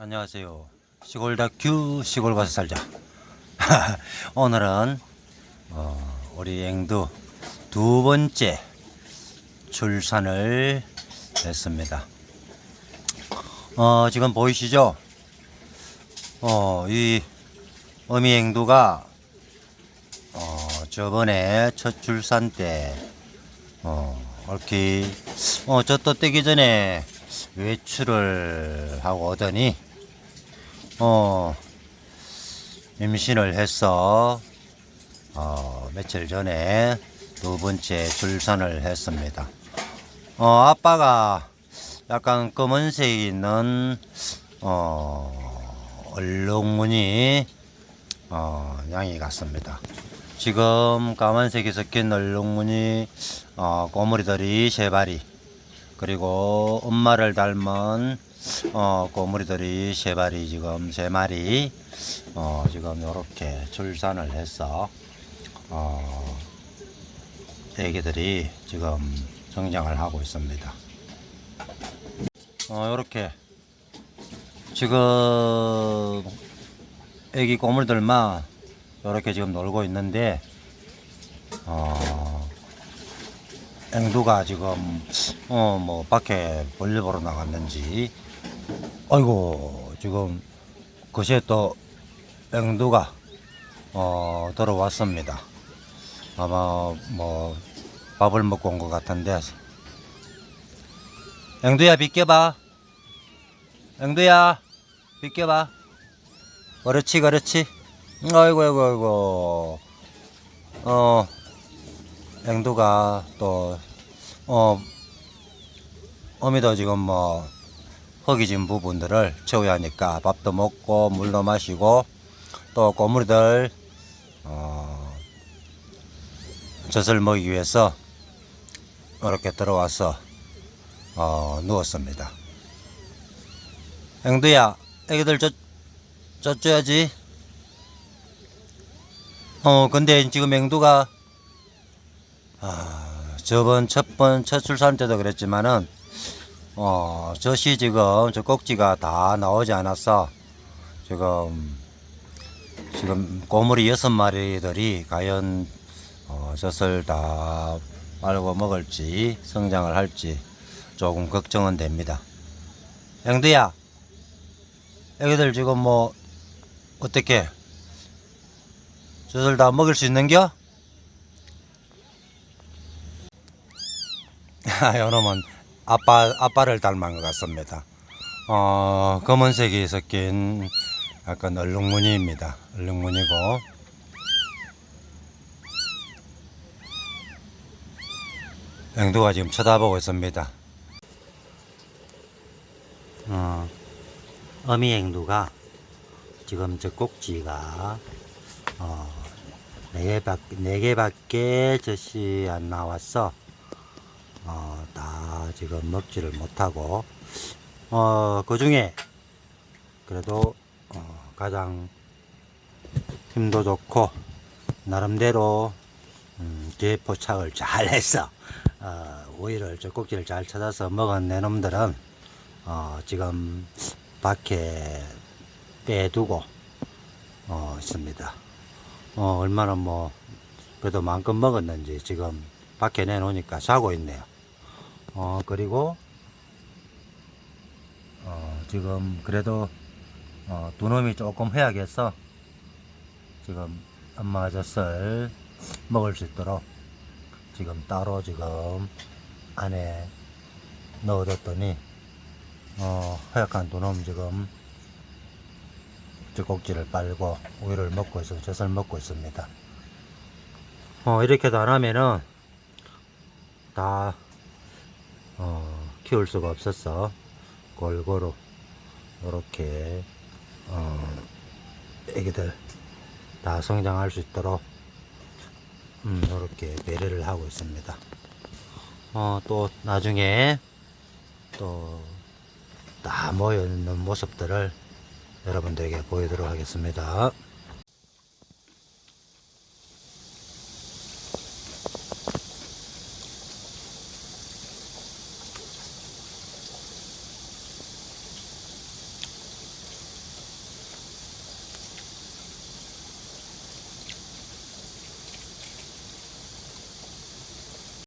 안녕하세요. 시골 다큐 시골 가서 살자. 오늘은 어, 우리 앵두 두 번째 출산을 했습니다. 어, 지금 보이시죠? 어, 이 어미 앵두가 어, 저번에 첫 출산 때 어, 이렇게 어, 저또 떼기 전에 외출을 하고 오더니 어, 임신을 해서 어, 며칠 전에 두 번째 출산을 했습니다. 어, 아빠가 약간 검은색 있는 어, 얼룩무늬 어, 양이 같습니다. 지금 까만색이 섞인 얼룩무늬 어, 꼬물이들이 세 마리 그리고 엄마를 닮은 어, 꼬물이들이 세 마리 지금 세 마리 어, 지금 이렇게 출산을 해서 어, 애기들이 지금 성장을 하고 있습니다. 어, 이렇게 지금 애기 꼬물들만 이렇게 지금 놀고 있는데 어, 앵두가 지금 어 뭐 밖에 볼일 보러 나갔는지 아이고 지금 그새 또 앵두가 어 들어왔습니다. 아마 뭐 밥을 먹고 온 것 같은데. 앵두야 비켜봐. 앵두야 비켜봐. 그렇지 그렇지. 아이고 아이고 아이고. 어 앵두가 또, 어, 어미도 지금 뭐, 허기진 부분들을 채워야 하니까 밥도 먹고, 물도 마시고, 또 꼬물이들, 어, 젖을 먹이기 위해서, 이렇게 들어와서, 어, 누웠습니다. 앵두야, 애기들 젖, 젖 줘야지. 어, 근데 지금 앵두가, 아, 저번 첫 번, 첫 출산 때도 그랬지만은, 어, 젖이 지금, 저 꼭지가 다 나오지 않았어. 지금, 지금 고물이 여섯 마리들이 과연, 어, 젖을 다 빨고 먹을지, 성장을 할지 조금 걱정은 됩니다. 앵두야, 애기들 지금 뭐, 어떻게, 젖을 다 먹을 수 있는겨? 요놈은 아빠, 아빠를 닮은 것 같습니다. 어, 검은색이 섞인 약간 얼룩무늬입니다. 얼룩무늬고. 앵두가 지금 쳐다보고 있습니다. 어, 어미 앵두가 지금 저 꼭지가 어, 네 개밖에, 네 개밖에 젖이 안 나왔어. 어, 다 지금 먹지를 못하고, 어, 그 중에 그래도, 어, 가장 힘도 좋고, 나름대로, 음, 개포착을 잘 해서, 어, 오이를, 저 꼭지를 잘 찾아서 먹은 내 놈들은, 어, 지금 밖에 빼두고, 어, 있습니다. 어, 얼마나 뭐, 그래도 만큼 먹었는지 지금 밖에 내놓으니까 자고 있네요. 어, 그리고, 어, 지금 그래도, 어, 두 놈이 조금 해야겠어. 지금 엄마 젖을 먹을 수 있도록 지금 따로 지금 안에 넣어뒀더니, 어, 허약한 두 놈 지금 젖꼭지를 빨고 우유를 먹고 있어, 젖을 먹고 있습니다. 어, 이렇게 도 안 하면은 다 어, 키울 수가 없었어. 골고루 이렇게 어, 애기들 다 성장할 수 있도록 음, 이렇게 배려를 하고 있습니다. 어, 또 나중에 또 다 모여 있는 모습들을 여러분들에게 보이도록 하겠습니다.